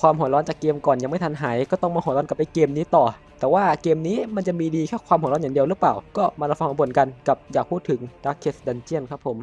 ความหัวร้อนจากเกมก่อนยังไม่ทันหาย ก็ต้องมาหัวร้อนกับไอเกมนี้ต่อ แต่ว่าเกมนี้มันจะมีดีแค่ความหัวร้อนอย่างเดียวหรือเปล่า ก็มารับฟังผลกันกับอยากพูดถึง Darkest Dungeon ครับผม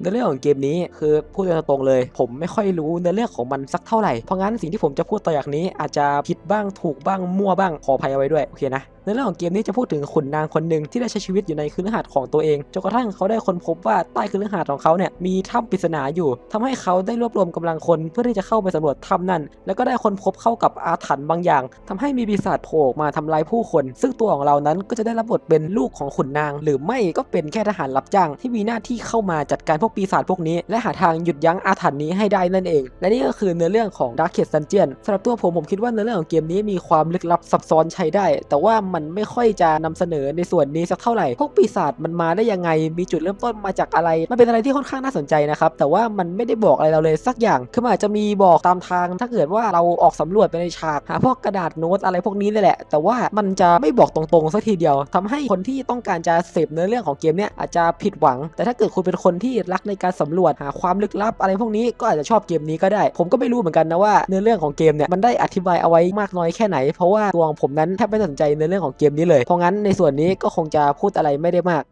ในเรื่องของเกมนี้คือพูดตรงๆเลย ผมไม่ค่อยรู้ในเรื่องของมันสักเท่าไหร่ เพราะงั้นสิ่งที่ผมจะพูดต่อจากนี้อาจจะผิดบ้างถูกบ้างมั่วบ้างขออภัยเอาไว้ด้วย โอเคนะ ในเรื่องของเกมนี้จะพูดถึงขุนนางคนหนึ่งที่ได้ใช้ชีวิตอยู่ในคืนหาดของตัวเองจนกระทั่งเขาได้ค้นพบว่าใต้คืนหาดของเขาเนี่ยมีถ้ำปริศนาอยู่ทำให้เขาได้รวบรวมกำลังคนเพื่อที่จะเข้าไปสำรวจถ้ำนั่นแล้วก็ได้ค้นพบเข้ากับอาถรรพ์บางอย่างทำให้มีปีศาจโผล่ออกมาทำลายผู้คน ซึ่งตัวของเรานั้นก็จะได้รับบทเป็นลูกของขุนนาง หรือไม่ก็เป็นแค่ทหารรับจ้าง ที่มีหน้าที่เข้ามาจัดการพวกปีศาจพวกนี้ และหาทางหยุดยั้งอาถรรพ์นี้ให้ได้นั่นเอง และนี่ก็คือเนื้อเรื่องของ Darkest Dungeon สำหรับตัวผมผมคิดว่าเนื้อเรื่องของเกมนี้มีความลึกลับซับซ้อนใช้ได้ แต่ว่ามันไม่ค่อยจะนำเสนอในส่วนนี้สักเท่าไหร่ พวกปีศาจมันมาได้ยังไง มีจุดเริ่มต้นมาจากอะไร มันเป็นอะไรที่ค่อนข้างน่าสนใจนะครับ แต่ว่ามันไม่ได้บอกอะไรเราเลยสักอย่าง คือมันอาจจะมีบอกตามทาง ถ้าเกิดว่าเราออกสำรวจไปในฉาก หาพวกกระดาษโน้ตอะไรพวกนี้นี่แหละ แต่ว่ามันจะไม่บอกตรงๆสักทีเดียวทำให้คนที่ต้องการจะเสพเนื้อเรื่องของเกมเนี้ยอาจจะผิดหวัง แต่ถ้าเกิดคุณเป็นคนที่รักในการสำรวจหาความลึกลับอะไรพวกนี้ก็อาจจะชอบเกมนี้ก็ได้ ผมก็ไม่รู้เหมือนกันนะว่าเนื้อเรื่องของเกมเนี่ยมันได้อธิบายเอาไว้มากน้อยแค่ไหน เพราะว่าตัวของผมนั้นแทบไม่สนใจเนื้อเรื่องของเกมนี้เลย เพราะงั้นในส่วนนี้ก็คงจะพูดอะไรไม่ได้มาก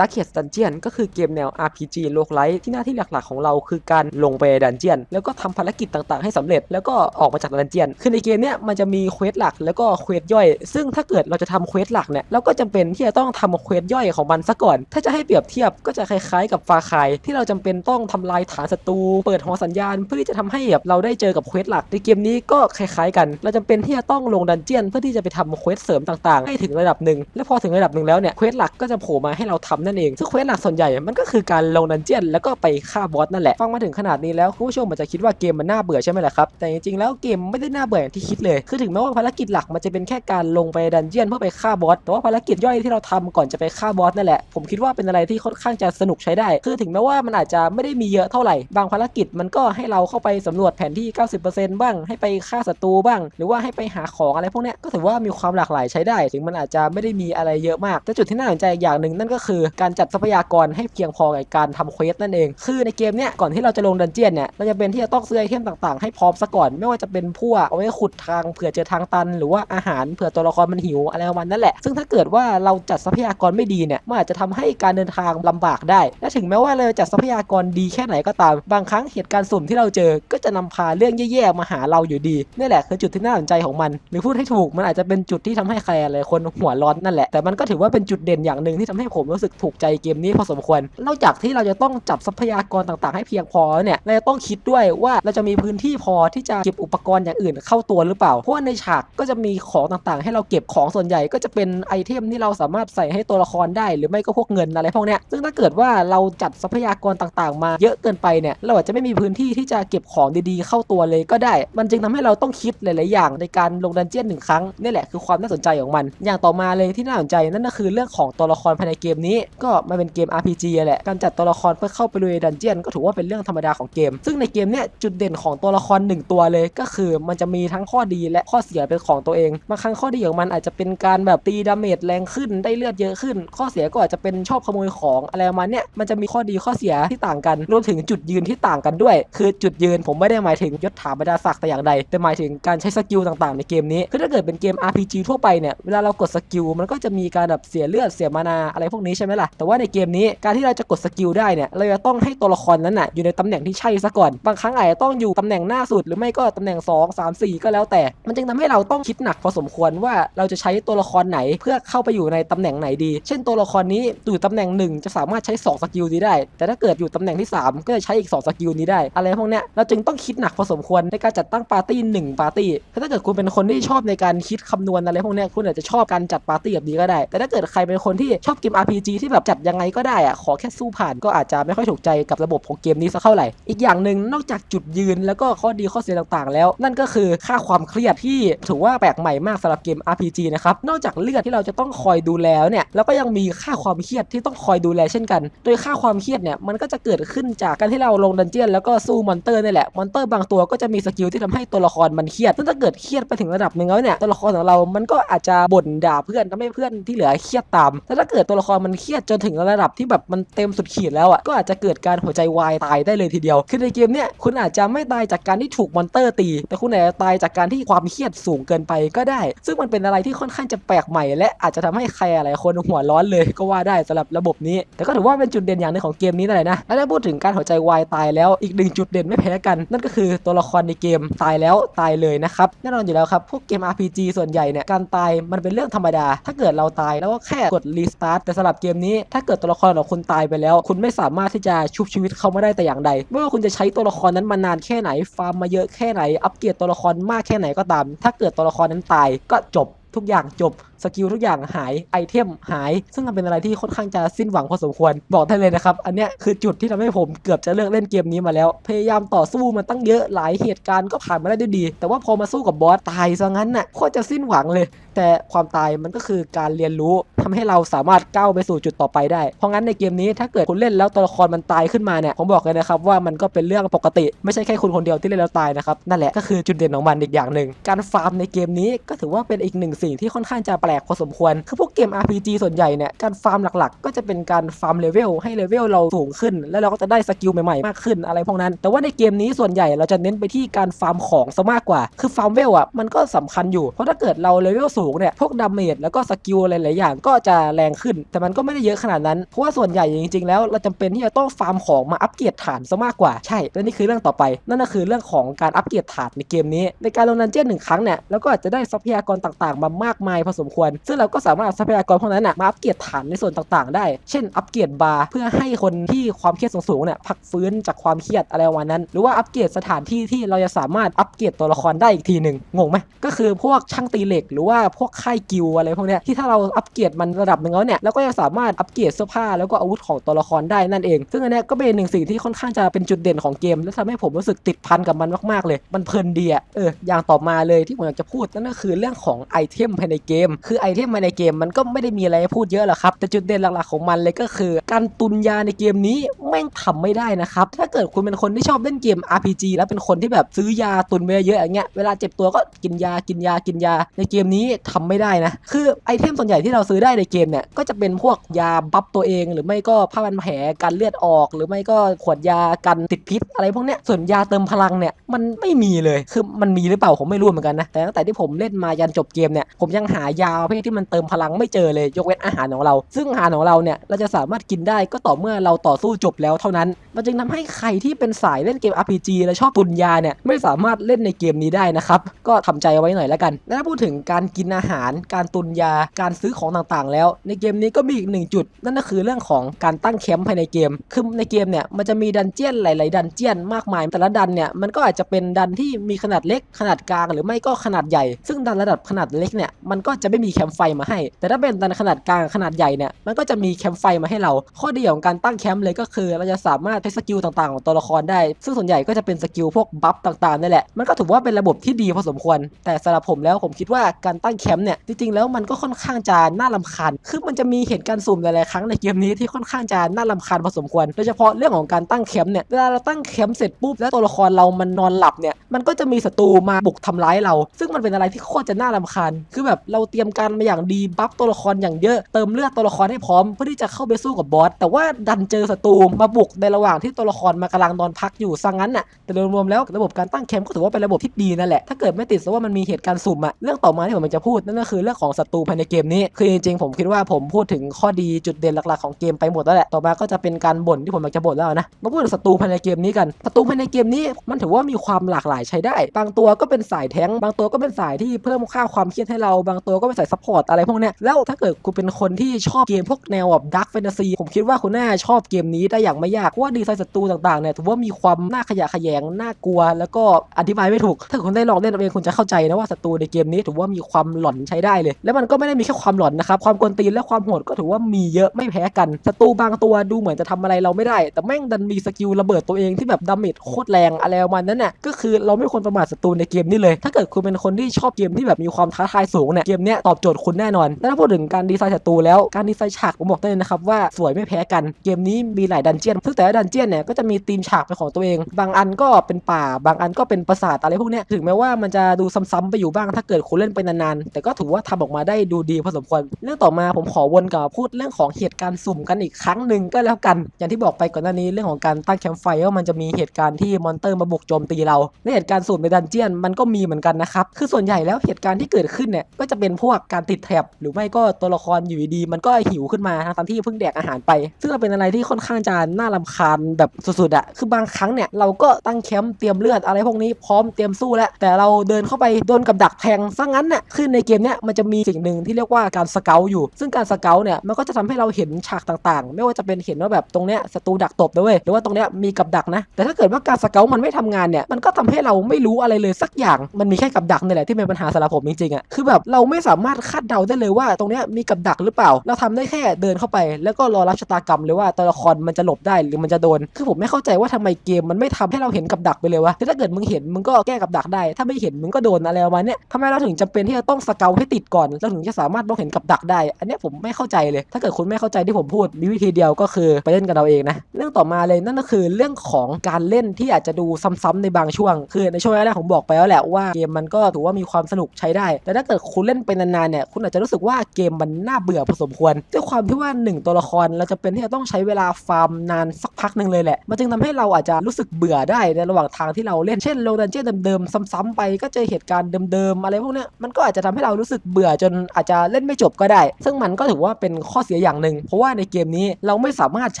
Darkest Dungeon ก็คือเกมแนว RPG โลกไลท์ที่หน้าที่หลักๆของเราคือการลงไปดันเจียน แล้วก็ทำภารกิจต่างๆ ให้สำเร็จแล้วก็ออกมาจากดันเจียน คือในเกมเนี้ยมันจะมีเควสหลักแล้วก็เควสย่อย ซึ่งถ้าเกิดเราจะทำเควสหลักเนี่ยเราก็จำเป็นที่จะต้องทำเควสย่อยของมันซะก่อน ถ้าจะให้เปรียบเทียบก็จะคล้ายๆ กับฟาคายที่เราจำเป็นต้องทำลายฐานศัตรูเปิดหอสัญญาณ เพื่อที่จะทำให้แบบเราได้เจอกับเควสหลัก ในเกมนี้ก็คล้ายๆกัน เราจำเป็นที่จะต้องลงดันเจียน เพื่อที่จะไปทำเควสเสริมต่างๆ ให้ถึงระดับหนึ่งและพอถึงระดับหนึ่งแล้วเนี่ยเควสหลักก็จะโผล่มาให้เราทำนั่นเองซึ่งเควสหลักส่วนใหญ่มันก็คือการลงดันเจียนแล้วก็ไปฆ่าบอสนั่นแหละฟังมาถึงขนาดนี้แล้วคุณผู้ชมอาจจะคิดว่าเกมมันน่าเบื่อใช่ไหมล่ะครับแต่จริงๆแล้วเกมไม่ได้น่าเบื่ออย่างที่คิดเลย คือถึงแม้ว่าภารกิจหลักมันจะเป็นแค่การลงไปดันเจียนเพื่อไปฆ่าบอสแต่ว่าภารกิจย่อยที่เราทำก่อนจะไปฆ่าบอสนั่นแหละผมคิดว่าเป็นอะไรที่ค่อนข้างจะสนุกใช้ได้ คือถึงแม้ว่ามันอาจจะไม่ได้มีเยอะเท่าไหร่บางภารกิจมันก็ให้เราเข้าไปสำรวจแผนที่ 90%บ้าง ให้ไปฆ่าศัตรูบ้าง หรือว่าให้ไปหาของอะไรพวกเนี้ยก็ถือว่ามีความหลากหลายใช้ได้ ถึงมันอาจจะไม่ได้มีอะไรเยอะมาก แต่จุดที่น่าสนใจอย่างหนึ่งนั่นก็คือการจัดทรัพยากรให้เพียงพอกับการทำเควสนั่นเอง คือในเกมเนี้ยก่อนที่เราจะลงดันเจียนเนี่ยเราจะเป็นที่จะต้องซื้อไอเทมต่างๆ ให้พร้อมซะก่อน ไม่ว่าจะเป็นพวกเอาไว้ขุดทางเผื่อเจอทางตัน หรือว่าอาหารเผื่อตัวละครมันหิวอะไรประมาณนั่นแหละ ซึ่งถ้าเกิดว่าเราจัดทรัพยากรไม่ดีเนี่ยมันอาจจะทำให้การเดินทางลำบากได้ และถึงแม้ว่าเราจะจัดทรัพยากรดีแค่ไหนก็ตาม บางครั้งเหตุการณ์สุ่มที่เราเจอ ก็จะนำพาเรื่องแย่ๆมาหาเราอยู่ดีนี่แหละคือจุดที่น่าสนใจของมัน หรือพูดให้ถูกมันอาจจะเป็นจุดที่ทำให้ใครหลายคนหัวร้อนนั่นแหละแต่มันก็ถือว่าเป็นจุดเด่นอย่างหนึ่งที่ทำให้ผมรู้สึกถูกใจเกมนี้พอสมควร นอกจากที่เราจะต้องจับทรัพยากรต่างๆ ให้เพียงพอเนี่ยเราจะต้องคิดด้วยว่าเราจะมีพื้นที่พอที่จะเก็บอุปกรณ์อย่างอื่นเข้าตัวหรือเปล่า เพราะว่าในฉากก็จะมีของต่างๆ ให้เราเก็บของส่วนใหญ่ก็จะเป็นไอเทมที่เราสามารถใส่ให้ตัวละครได้ หรือไม่ก็พวกเงินอะไรพวกเนี้ยซึ่งถ้าเกิดว่าเราจัดทรัพยากรต่างๆ มาเยอะเกินไปเนี่ยเราอาจจะไม่มีพื้นที่ที่จะเก็บของดีๆ เข้าตัวเลยก็ได้ มันจึงทำให้เราต้องคิดหลายๆอย่างในการลงดันเจียนหนึ่งครั้งนี่แหละคือความน่าสนใจของมัน อย่างต่อมาเลยที่น่าสนใจนั่นก็คือเรื่องของตัวละครภายในเกมนี้ก็มาเป็นเกม RPG แหละ การจัดตัวละครเพื่อเข้าไปลุยดันเจียนก็ถือว่าเป็นเรื่องธรรมดาของเกม ซึ่งในเกมเนี้ยจุดเด่นของตัวละครหนึ่งตัวเลย ก็คือมันจะมีทั้งข้อดีและข้อเสียเป็นของตัวเอง บางครั้งข้อดีของมันอาจจะเป็นการแบบตีดาเมจแรงขึ้นได้เลือดเยอะขึ้น ข้อเสียก็อาจจะเป็นชอบขโมยของอะไรมาเนี้ยมันจะมีข้อดีข้อเสียที่ต่างกัน รวมถึงจุดยืนที่ต่างกันด้วย คือจุดยืนผมไม่ได้หมายถึงยศถาบรรดาศักดิ์แต่อย่างใดแต่หมายถึงการใช้สกิลต่างๆ ในเกมนี้คือถ้าเกิดเป็นเกม RPG ทั่วไปเนี่ยเวลาเรากดสกิลมันก็จะมีการแบบเสียเลือดเสียมานาอะไรพวกนี้ใช่ไหมล่ะ แต่ว่าในเกมนี้การที่เราจะกดสกิลได้เนี่ยเราจะต้องให้ตัวละครนั้นน่ะอยู่ในตำแหน่งที่ใช่ซะก่อน บางครั้งอาจจะต้องอยู่ตำแหน่งหน้าสุดหรือไม่ก็ตำแหน่ง 2 3 4 ก็แล้วแต่ มันจึงทำให้เราต้องคิดหนักพอสมควรว่าเราจะใช้ตัวละครไหนเพื่อเข้าไปอยู่ในตำแหน่งไหนดี เช่นตัวละครนี้อยู่ตำแหน่ง 1 จะสามารถใช้ 2 สกิลนี้ได้ แต่ถ้าเกิดอยู่ตำแหน่งที่ 3 ก็จะใช้อีก 2 สกิลนี้ได้ อะไรพวกเนี้ยเราจึงต้องคิดหนักพอสมควรในการจัดตั้งปาร์ตี้หนึ่งปาร์ตี้ถ้าเกิดคุณเป็นคนที่ชอบในการคิดคำนวณอะไรพวกเนี้ยคุณอาจจะชอบการจัดปาร์ตี้แบบนี้ก็ได้ แต่ถ้าเกิดใครเป็นคนที่ชอบเกม RPG ที่ที่แบบจัดยังไงก็ได้อะขอแค่สู้ผ่านก็อาจจะไม่ค่อยถูกใจกับระบบของเกมนี้สักเท่าไหร่ อีกอย่างหนึ่งนอกจากจุดยืนแล้วก็ข้อดีข้อเสียต่างๆ แล้ว นั่นก็คือค่าความเครียดที่ถือว่าแปลกใหม่มากสำหรับเกม RPG นะครับนอกจากเลือดที่เราจะต้องคอยดูแลเนี่ยแล้วก็ยังมีค่าความเครียดที่ต้องคอยดูแลเช่นกัน โดยค่าความเครียดเนี่ยมันก็จะเกิดขึ้นจากการที่เราลงดันเจียนแล้วก็สู้มอนเตอร์นี่แหละมอนเตอร์บางตัวก็จะมีสกิลที่ทำให้ตัวละครมันเครียดซึ่งถ้าเกิดเครียดไปถึงระดับหนึ่งแล้วเนี่ยตัวละครของเรา มันก็อาจจะบ่นด่าเพื่อนทำให้เพื่อนที่เหลือเครียดตามแต่ถ้าเกิดตัวละครมันเครียดจนถึงระดับที่แบบมันเต็มสุดขีดแล้วอะก็อาจจะเกิดการหัวใจวายตายได้เลยทีเดียว คือในเกมเนี่ยคุณอาจจะไม่ตายจากการที่ถูกมอนเตอร์ตี แต่คุณอาจจะตายจากการที่ความเครียดสูงเกินไปก็ได้ ซึ่งมันเป็นอะไรที่ค่อนข้างจะแปลกใหม่ และอาจจะทำให้ใครหลายคนหัวร้อนเลยก็ว่าได้สำหรับระบบนี้ แต่ก็ถือว่าเป็นจุดเด่นอย่างหนึงของเกมนี้นั่นแหละนะและถ้าพูดถึงการหัวใจวายตายแล้วอีกหนึ่งจุดเด่นไม่แพ้กัน นั่นก็คือตัวละครในเกมตายแล้วตายเลยนะครับแน่นอนอยู่แล้วครับพวกเกม RPG ส่วนใหญ่เนี่ยการตายมันเป็นเรื่องธรรมดา ถ้าเกิดเราตายแล้วก็แค่กดรีสตาร์ทแต่สำหรับเกมนี้ถ้าเกิดตัวละครของคุณตายไปแล้ว คุณไม่สามารถที่จะชุบชีวิตเขาไม่ได้แต่อย่างใดไม่ว่าคุณจะใช้ตัวละครนั้นมานานแค่ไหนฟาร์มมาเยอะแค่ไหน อัปเกรดตัวละครมากแค่ไหนก็ตาม ถ้าเกิดตัวละครนั้นตายก็จบทุกอย่างจบสกิลทุกอย่างหายไอเทมหาย ซึ่งมันเป็นอะไรที่ค่อนข้างจะสิ้นหวังพอสมควรบอกได้เลยนะครับ อันเนี้ยคือจุดที่ทำให้ผมเกือบจะเลิกเล่นเกมนี้มาแล้ว พยายามต่อสู้มันตั้งเยอะหลายเหตุการณ์ก็ผ่านมาได้ด้วยดี แต่ว่าพอมาสู้กับบอสตายซะงั้นน่ะโคตรจะสิ้นหวังเลย แต่ความตายมันก็คือการเรียนรู้ทำให้เราสามารถก้าวไปสู่จุดต่อไปได้ เพราะงั้นในเกมนี้ถ้าเกิดคุณเล่นแล้วตัวละครมันตายขึ้นมาเนี่ยผมบอกเลยนะครับว่ามันก็เป็นเรื่องปกติ ไม่ใช่แค่คุณคนเดียวที่เล่นแล้วตายนะครับนั่นแหละก็คือจุดเด่นของมันอีกอย่างหนึ่งการฟาร์มในเกมนี้ก็ถือว่าเป็นอีกหนึ่งสิ่งที่ค่อนข้างจะปลกพอสมควร คือพวกเกม RPG ส่วนใหญ่เนี่ย การฟาร์มหลักๆ ก็จะเป็นการฟาร์มเลเวลให้เลเวลเราสูงขึ้น แล้วเราก็จะได้สกิลใหม่ๆ มากขึ้นอะไรพวกนั้น แต่ว่าในเกมนี้ส่วนใหญ่เราจะเน้นไปที่การฟาร์มของซะมากกว่า คือฟาร์มเวลอะมันก็สำคัญอยู่ เพราะถ้าเกิดเราเลเวลสูงเนี่ย พวกดาเมจแล้วก็สกิลหลายๆอย่างก็จะแรงขึ้น แต่มันก็ไม่ได้เยอะขนาดนั้น เพราะว่าส่วนใหญ่จริงๆ แล้วเราจำเป็นที่จะต้องฟาร์มของมาอัปเกรดฐานซะมากกว่า ใช่ และนี่คือเรื่องต่อไป นั่นก็คือเรื่องของการอัปเกรดฐานในเกมนี้ ในการลงดันเจี้ยนหนึ่งครั้งเนี่ยเราก็อาจจะได้ทรัพยากรต่างๆ มามากมายพอสมควร ซึ่งเราก็สามารถเอาทรัพยากรพวกนั้นนะมาอัปเกรดฐานในส่วนต่างๆ ได้ เช่น อัปเกรดบาร์เพื่อให้คนที่ความเครียดสูงๆเนี่ยพักฟื้นจากความเครียดอะไรประมาณนั้น หรือว่าอัปเกรดสถานที่ที่เราจะสามารถอัปเกรดตัวละครได้อีกทีหนึ่งงงไหมก็คือพวกช่างตีเหล็ก หรือว่าพวกค่ายกิลด์อะไรพวกเนี้ยที่ถ้าเราอัปเกรดมันระดับหนึ่งแล้วเนี่ยเราก็จะสามารถอัปเกรดเสื้อผ้าแล้วก็อาวุธของตัวละครได้นั่นเอง ซึ่งอันนี้ก็เป็นหนึ่งสิ่งที่ค่อนข้างจะเป็นจุดเด่นของเกม และทำให้ผมรู้สึกติดพันกับมันมากๆเลย มันเพลินดีอะเอออย่างต่อมาเลยที่ผมอยากจะพูดนั่นก็คือเรื่องของไอเทมภายในเกมคือไอเทมภาในเกมมันก็ไม่ได้มีอะไรพูดเยอะหรอกครับ แต่จุดเด่นหลักๆของมันเลยก็คือ การตุนยาในเกมนี้แม่งทำไม่ได้นะครับ ถ้าเกิดคุณเป็นคนที่ชอบเล่นเกม RPG แล้วเป็นคนที่แบบซื้อยาตุนไว้เยอะอย่างเงี้ยเวลาเจ็บตัวก็กินยากินยากินยาในเกมนี้ทำไม่ได้นะ คือไอเทมส่วนใหญ่ที่เราซื้อได้ในเกมเนี่ยก็จะเป็นพวกยาบัฟตัวเอง หรือไม่ก็ผ้าพันแผลกันเลือดออก หรือไม่ก็ขวดยากันติดพิษ อะไรพวกเนี้ยส่วนยาเติมพลังเนี่ยมันไม่มีเลยคือมันมีหรือเปล่าผมไม่รู้เหมือนกันนะแต่ตั้งแต่ที่ผมเล่นมายันจบเกมเนี่ยผมยังหายาประเภทที่มันเติมพลังไม่เจอเลยยกเว้นอาหารของเรา ซึ่งอาหารของเราเนี่ยเราจะสามารถกินได้ก็ต่อเมื่อเราต่อสู้จบแล้วเท่านั้น มันจึงทำให้ใครที่เป็นสายเล่นเกม RPG และชอบตุนยาเนี่ยไม่สามารถเล่นในเกมนี้ได้นะครับก็ทำใจเอาไว้หน่อยแล้วกัน และถ้าพูดถึงการกินอาหาร การตุนยาการซื้อของต่างๆ แล้ว ในเกมนี้ก็มีอีกหนึ่งจุด นั่นก็คือเรื่องของการตั้งแคมป์ภายในเกมคือในเกมเนี่ยมันจะมีดันเจี้ยนหลาย ๆ ดันเจี้ยนมากมาย แต่ละดันเนี่ยมันก็อาจจะเป็นดันที่มีขนาดเล็กขนาดกลาง หรือไม่ก็ขนาดใหญ่ ซึ่งดันระดับขนาดเล็กเนี่ยมันก็จะไม่มีแคมป์ไฟมาให้ แต่ถ้าเป็นดันขนาดกลางขนาดใหญ่เนี่ยมันก็จะมีแคมป์ไฟมาให้เรา ข้อดีของการตั้งแคมป์เลยก็คือเราจะสามารถใช้สกิลต่างๆของตัวละครได้ ซึ่งส่วนใหญ่ก็จะเป็นสกิลพวกบัฟต่างๆนี่แหละมันก็ถือว่าเป็นระบบที่ดีพอสมควร แต่สำหรับผมแล้วผมคิดว่าการตั้งแคมป์เนี่ยจริงๆแล้วมันก็ค่อนข้างจะน่ารำคาญคือมันจะมีเหตุการณ์สุ่มหลายๆครั้งในเกมนี้ที่ค่อนข้างจะน่ารำคาญพอสมควร โดยเฉพาะเรื่องของการตั้งแคมป์เนี่ยเวลาเราตั้งแคมป์เสร็จปุ๊บแล้วตัวละครเรามันนอนหลับเนี่ยมันก็จะมีศัตรูมาบุกทำร้ายเรา ซึ่งมันเป็นอะไรที่โคตรจะน่ารำคาญ คือแบบเราเตรียมการมาอย่างดีบัฟตัวละครอย่างเยอะเติมเลือดตัวละครให้พร้อมเพื่อที่จะเข้าไปสู้กับบอสแต่ว่าดันเจอศัตรูมาบุกในระหว่างที่ตัวละครมากำลังนอนพักอยู่ซะงั้นน่ะแต่โดยรวมๆแล้วระบบการตั้งแคมป์ก็ถือว่าเป็นระบบที่ดีนั่นแหละถ้าเกิดไม่ติดซะว่ามันมีเหตุการณ์สุ่มอะเรื่องต่อมาที่ผมจะพูดนั่นก็คือเรื่องของศัตรูภายในเกมนี้คือจริงๆผมคิดว่าผมพูดถึงข้อดีจุดเด่นหลักๆของเกมไปหมดแล้วแหละต่อมาก็จะเป็นการบ่นที่ผมอยากจะบ่นแล้วนะมาพูดถึงศัตรูภายในเกมนี้กันศัตรูภายในเกมนี้มันถือว่ามีความหลากหลายใช้ได้ บางตัวก็เป็นสายแท้งบางตัวก็เป็นสายที่เพิ่มค่าความเครียดให้เราบางตัวก็ไปใส่ซัพพอร์ตอะไรพวกเนี้ยแล้วถ้าเกิดคุณเป็นคนที่ชอบเกมพวกแนวแบบดักแฟนตาซีผมคิดว่าคุณน่าชอบเกมนี้ได้อย่างไม่ยากเพราะว่าดีไซน์ศัตรูต่างๆเนี่ยถือว่ามีความน่าขยะแขยงน่ากลัว แล้วก็อธิบายไม่ถูก ถ้าคุณได้ลองเล่นเอาเองคุณจะเข้าใจนะว่าศัตรูในเกมนี้ถือว่ามีความหลอนใช้ได้เลย แล้วมันก็ไม่ได้มีแค่ความหลอนนะครับความกวนตีนและความโหดก็ถือว่ามีเยอะไม่แพ้กันศัตรูบางตัวดูเหมือนจะทำอะไรเราไม่ได้ แต่แม่งดันมีสกิลระเบิดตัวเองที่แบบดาเมจโคตรแรงอะไรประมาณนั้นน่ะก็คือเราไม่ควรประมาทศัตรูในเกมนี้เลย ถ้าเกิดคุณเป็นคนที่ชอบเกมที่แบบมีความท้าทายสูงเนี่ยเกมเนี้ยตอบโจทย์คุณแน่นอน แล้วถ้าพูดถึงการดีไซน์ศัตรูแล้วการดีไซน์ฉากผมบอกได้เลยนะครับว่าสวยไม่แพ้กันเกมนี้มีหลายดันเจียนซึ่งแต่ละดันเจียนเนี่ยก็จะมีธีมฉากเป็นของตัวเอง บางอันก็เป็นป่า บางอันก็เป็นปราสาทอะไรพวกนี้ถึงแม้ว่ามันจะดูซ้ำๆไปอยู่บ้างถ้าเกิดคุณเล่นไปนานๆแต่ก็ถือว่าทำออกมาได้ดูดีพอสมควรเรื่องต่อมาผมขอวนกลับพูดเรื่องของเหตุการณ์สุ่มกันอีกครั้งหนึ่งก็แล้วกัน อย่างที่บอกไปก่อนหน้านี้เรื่องของการตั้งแคมป์ไฟว่ามันจะมีเหตุการณ์ที่มอนเตอร์มาบุกโจมตีเราและเหตุการณ์สุ่มในดันเจียนมันก็มีเหมือนกันนะครับคือส่วนใหญ่แล้วเหตุการณ์ที่เกิดขึ้นเนี่ยก็จะเป็นพวกการติดแถบหรือไม่ก็ตัวละครอยู่ดีมันก็หิวขึ้นมาทั้งที่เพิ่งแดกอาหารไป ซึ่งเป็นอะไรที่ค่อนข้างจะน่ารำคาญแบบสุดๆอะคือบางครั้งเนี่ยเราก็ตั้งแคมป์เตรียมเลือดอะไรพวกนี้พร้อมเตรียมสู้แล้วแต่เราเดินเข้าไปโดนกับดักแทงซะงั้นน่ะคือในเกมเนี้ยมันจะมีสิ่งหนึ่งที่เรียกว่าการสเกลอยู่ ซึ่งการสเกลเนี่ยมันก็จะทำให้เราเห็นฉากต่างๆ ไม่ว่าจะเป็นเห็นว่าแบบตรงเนี้ยศัตรูดักตบนะเว้ยหรือว่าตรงเนี้ยมีกับดักนะ แต่ถ้าเกิดว่าการสเกลมันไม่ทำงานเนี่ยมันก็ทำให้เราไม่รู้อะไรเลยสักอย่างมันมีแค่กับดักนี่แหละที่เป็นปัญหาสำหรับผมจริงๆอะคือแบบเราไม่สามารถคาดเดาได้เลยว่า ตรงนี้มีกับดักหรือเปล่า เราทำได้แค่เดินเข้าไป แล้วก็รอรับชะตากรรมเลยว่าตัวละครมันจะหลบได้หรือมันจะโดน คือผมไม่เข้าใจว่าทำไมเกมมันไม่ทำให้เราเห็นกับดักไปเลยวะถ้าเกิดมึงเห็นมึงก็แก้กับดักได้ ถ้าไม่เห็นมึงก็โดนอะไรประมาณนี้ทำไมเราถึงจำเป็นที่จะต้องสเกลให้ติดก่อนเราถึงจะสามารถมองเห็นกับดักได้ อันนี้ผมไม่เข้าใจเลย ถ้าเกิดคุณไม่เข้าใจที่ผมพูดมีวิธีเดียวก็คือไปเล่นกันเอาเองนะเรื่องต่อมาเลยนั่นก็คือเรื่องของการเล่นที่อาจจะดูซ้ำๆในบางช่วง คือในช่วงแรกผมบอกไปแล้วแหละว่าเกมมันก็ถือว่ามีความสนุกใช้ได้ แต่ถ้าเกิดคุณเล่นไปนานๆเนี่ยคุณอาจจะรู้สึกว่าเกมมันน่าเบื่อพอสมควรด้วยความที่ว่าหนึ่งตัวละครเราจะเป็นที่จะต้องใช้เวลาฟาร์มนานสักพักหนึ่งเลยแหละมันจึงทำให้เราอาจจะรู้สึกเบื่อได้ในระหว่างทางที่เราเล่นเช่นโลดันเจี้ยนเดิมๆซ้ำๆไปก็เจอเหตุการณ์เดิมๆอะไรพวกเนี้ยมันก็อาจจะทำให้เรารู้สึกเบื่อจนอาจจะเล่นไม่จบก็ได้ ซึ่งมันก็ถือว่าเป็นข้อเสียอย่างหนึ่งเพราะว่าในเกมนี้เราไม่สามารถใ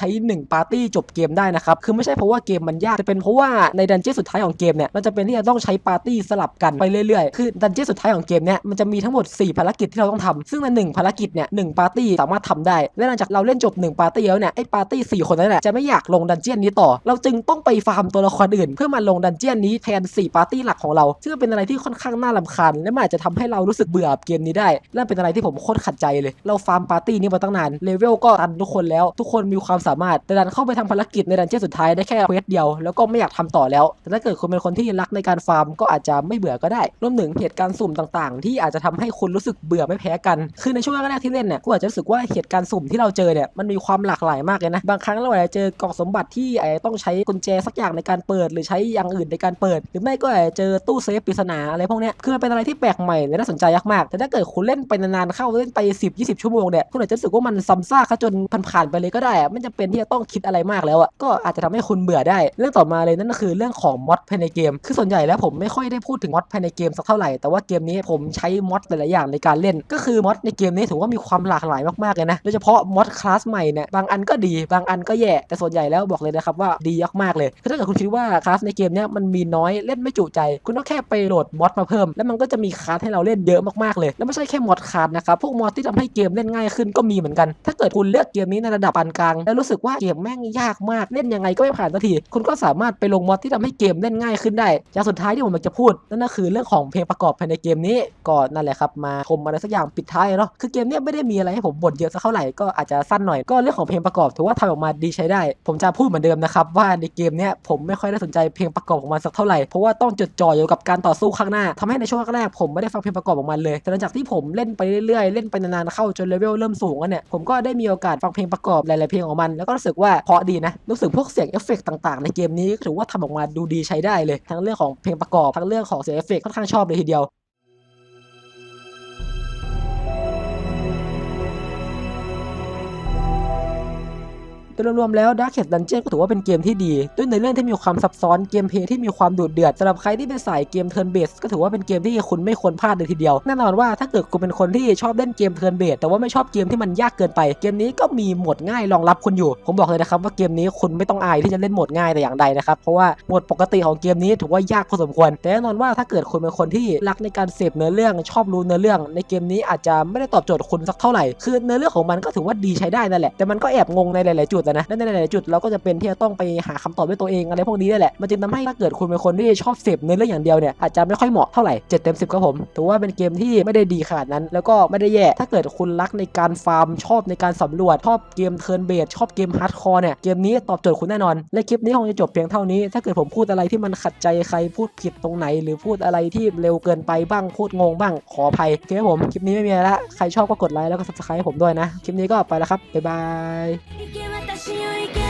ช้ 1 ปาร์ตี้จบเกมได้นะครับคือไม่ใช่เพราะว่าเกมมันยากแต่เป็นเพราะว่าในดันเจี้ยนสุดท้ายของเกมเนี่ยเราจะเป็นที่จะต้องใช้ปาร์ตี้สลับกันไปเรื่อยๆคือดันเจี้ยนสุดท้ายของเกมเนี่ยมันจะมีทั้งหมด4ภารกิจที่เราต้องทำซึ่งในหนึ่งภารกิจเนี่ยหนึ่งปาร์ตี้สามารถทำได้ และหลังจากเราเล่นจบ1ปาร์ตี้แล้วเนี่ยไอ้ปาร์ตี้สี่คนนั้นแหละจะไม่อยากลงดันเจี้ยนนี้ต่อ เราจึงต้องไปฟาร์มตัวละครอื่น เพื่อมาลงดันเจี้ยนนี้แทน4ปาร์ตี้หลักของเรา ซึ่งเป็นอะไรที่ค่อนข้างน่ารำคาญและมันอาจจะทำให้เรารู้สึกเบื่อเกมนี้ได้ และเป็นอะไรที่ผมโคตรขัดใจเลย เราฟาร์มปาร์ตี้นี้มาตั้งนานเลเวลก็ตันทุกคนแล้วทุกคนมีความสามารถแต่ดันเข้าไปทำภารกิจในดันเจี้ยนสุดท้ายได้แค่เควสเดียวแล้วก็ไม่อยากทำต่อแล้ว แต่ถ้าเกิดคุณเป็นคนที่รักในการฟาร์มก็อาจจะไม่เบื่อก็ได้รวมถึงเหตุการณ์สุ่มต่าง ๆ ที่อาจจะทำให้คุณรู้สึกเบื่อไม่แพ้กัน คือในช่วงแรกๆที่เล่นเนี่ยกูอาจจะรู้สึกว่าเหตุการณ์สุ่มที่เราเจอเนี่ยมันมีความหลากหลายมากเลยนะ บางครั้งเราอาจจะเจอกล่องสมบัติที่อาจจะต้องใช้กุญแจสักอย่างในการเปิด หรือใช้อย่างอื่นในการเปิด หรือไม่ก็อาจจะเจอตู้เซฟปริศนาอะไรพวกเนี้ยคือมันเป็นอะไรที่แปลกใหม่และน่าสนใจมากๆแต่ถ้าเกิดคุณเล่นไปนานๆเข้าเล่นไป 10 20 ชั่วโมงเนี่ยคุณอาจจะรู้สึกว่ามันซ้ำซากซะจนผ่านๆไปเลยก็ได้อะไม่จำเป็นที่จะต้องคิดอะไรมากแล้วอะก็อาจจะทำให้คุณเบื่อได้ เรื่องต่อมาเลยนั่นก็คือเรื่องของมอดภายในเกม คือส่วนใหญ่แล้วผมไม่ค่อยได้พูดถึงมอดภายในเกมสักเท่าไหร่แต่ว่าเกมนี้ผมใช้มอดหลายๆอย่างในการเล่น ก็คือมอดในเกมนี้ถือว่ามีความหลากหลายมากๆเลยนะโดยเฉพาะมอดคลาสใหม่เนี่ยบางอันก็ดีบางอันก็แย่แต่ส่วนใหญ่แล้วบอกเลยนะครับว่าดีมากๆเลยคือถ้าเกิดคุณคิดว่าคลาสในเกมนี้มันมีน้อยเล่นไม่จุใจ คุณต้องแค่ไปโหลดมอดมาเพิ่ม แล้วมันก็จะมีคลาสให้เราเล่นเยอะมากๆเลย แล้วไม่ใช่แค่มอดคลาสนะครับพวกมอดที่ทำให้เกมเล่นง่ายขึ้นก็มีเหมือนกัน ถ้าเกิดคุณเลือกเกมนี้ในระดับปานกลางแล้วรู้สึกว่าเกมแม่งยากมากเล่นยังไงก็ไม่ผ่านสักทีคุณก็สามารถไปลงมอดที่ทำให้เกมเล่นง่ายขึ้นได้อย่างสุดท้ายที่ผมอยากจะพูดนั่นก็คือเรื่องของเพลงประกอบภายในเกมนี้ก็นั่นแหละครับมาชมอะไรสักอย่างปิดท้ายเนาะคือเกมเนี้ยไม่ได้มีอะไรให้ผมบ่นเยอะสักเท่าไหร่ก็อาจจะสั้นหน่อย ก็เรื่องของเพลงประกอบถือว่าทำออกมาดีใช้ได้ ผมจะพูดเหมือนเดิมนะครับว่าในเกมเนี้ยผมไม่ค่อยได้สนใจเพลงประกอบของมันสักเท่าไหร่เพราะว่าต้องจดจ่ออยู่กับการต่อสู้ข้างหน้าทำให้ในช่วงแรกผมไม่ได้ฟังเพลงประกอบของมันเลยแต่หลังจากที่ผมเล่นไปเรื่อยๆเล่นไปนานๆเข้าจนเลเวลเริ่มสูงแล้วเนี่ยผมก็ได้มีโอกาสฟังเพลงประกอบหลายๆเพลงของมัน แล้วก็รู้สึกว่าเพราะดีนะรู้สึกพวกเสียงเอฟเฟกต์ต่างๆ ในเกมนี้ถือว่าทำออกมาดูดีใช้ได้เลย ทั้งเรื่องของเพลงประกอบทั้งเรื่องของเสียงเอฟเฟกค่อนข้างชอบเลยทีเดียว โดยรวมๆแล้ว Darkest Dungeon ก็ถือว่าเป็นเกมที่ดี ด้วยในเรื่องที่มีความซับซ้อนเกมเพลย์ที่มีความดุเดือดสำหรับใครที่เป็นสายเกมเทิร์นเบสก็ถือว่าเป็นเกมที่คุณไม่ควรพลาดเลยทีเดียวแน่นอนว่าถ้าเกิดคุณเป็นคนที่ชอบเล่นเกมเทิร์นเบสแต่ว่าไม่ชอบเกมที่มันยากเกินไป เกมนี้ก็มีโหมดง่ายรองรับคุณอยู่ ผมบอกเลยนะครับว่าเกมนี้คุณไม่ต้องอายที่จะเล่นโหมดง่ายแต่อย่างใดนะครับเพราะว่าโหมดปกติของเกมนี้ถือว่ายากพอสมควร แต่แน่นอนว่าถ้าเกิดคุณเป็นคนที่รักในการเสพเนื้อเรื่องชอบรู้เนื้อเรื่อง ในเกมนี้อาจจะไม่ได้ตอบโจทย์คุณสักเท่าไหร่คือเนื้อเรื่องของมันก็ถือว่าดีใช้ได้นั่นแหละแต่มันก็แอบงงในหลาย ๆ จุดนะและในหลายๆจุดเราก็จะเป็นที่จะต้องไปหาคำตอบด้วยตัวเองอะไรพวกนี้นี่แหละมันจึงทำให้ถ้าเกิดคุณเป็นคนที่ชอบเสพเนื้อเรื่องอย่างเดียวเนี่ยอาจจะไม่ค่อยเหมาะเท่าไหร่7เต็ม10ครับผมถือว่าเป็นเกมที่ไม่ได้ดีขนาดนั้น แล้วก็ไม่ได้แย่ถ้าเกิดคุณรักในการฟาร์มชอบในการสำรวจชอบเกมเทิร์นเบสชอบเกมฮาร์ดคอร์เนี่ยเกมนี้ตอบโจทย์คุณแน่นอน และคลิปนี้คงจะจบเพียงเท่านี้ ถ้าเกิดผมพูดอะไรที่มันขัดใจใครพูดผิดตรงไหน หรือพูดอะไรที่เร็วเกินไปบ้างพูดงงบ้างขออภัยโอเคครับผมคลิปนี้ไม่มีอะไรละใครชอบก็กดไลค์แล้วก็ subscribe ให้ผมด้วยนะคลิปนี้ก็ไปแล้วครับบ๊ายบาย しいけ